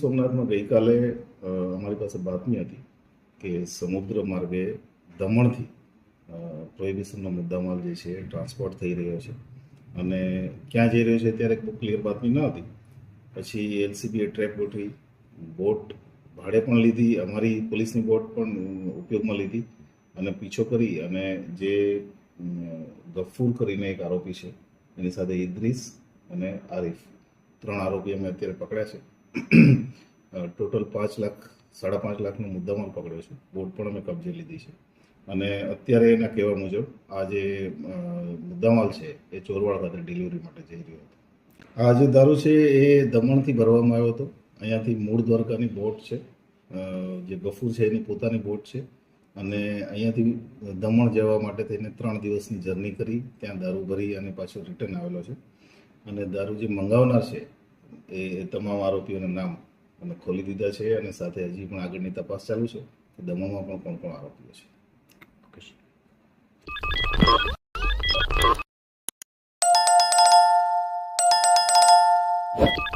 સોમનાથમાં ગઈકાલે અમારી પાસે બાતમી હતી કે સમુદ્ર માર્ગે દમણથી પ્રોહિબિશનનો મુદ્દામાલ જે છે, ટ્રાન્સપોર્ટ થઈ રહ્યો છે. અને ક્યાં જઈ રહ્યો છે ત્યારે બહુ ક્લિયર બાતમી ન હતી. પછી એલસીબીએ ટ્રેપ ગોઠવી, બોટ ભાડે પણ લીધી, અમારી પોલીસની બોટ પણ ઉપયોગમાં લીધી અને પીછો કરી અને જે ગફૂર કરીને એક આરોપી છે, એની સાથે ઇદ્રીસ અને આરીફ. ત્રણ આરોપી અમે અત્યારે પકડ્યા છે. ટોટલ પાંચ લાખ, સાડા પાંચ લાખનો મુદ્દામાલ પકડ્યો છે. બોટ પણ અમે કબજે લીધી છે. અને અત્યારે એના કહેવા મુજબ આ જે મુદ્દામાલ છે એ ચોરવાડ ખાતે ડિલિવરી માટે જઈ રહ્યો હતો. આ જે દારૂ છે એ દમણથી ભરવામાં આવ્યો હતો. અહીંયાથી મૂળ દ્વારકાની બોટ છે. જે ગફૂર છે એની પોતાની બોટ છે. અને અહીંયાથી દમણ જવા માટે થઈને ત્રણ દિવસની જર્ની કરી, ત્યાં દારૂ ભરી અને પાછો રિટર્ન આવેલો છે. અને દારૂ જે મંગાવનાર છે એ તમામ આરોપીઓના નામ અમે ખોલી દીધા છે અને સાથે હજી પણ આગળની તપાસ ચાલુ છે. દમોમાં પણ કોણ કોણ આરોપીઓ છે. ઓકે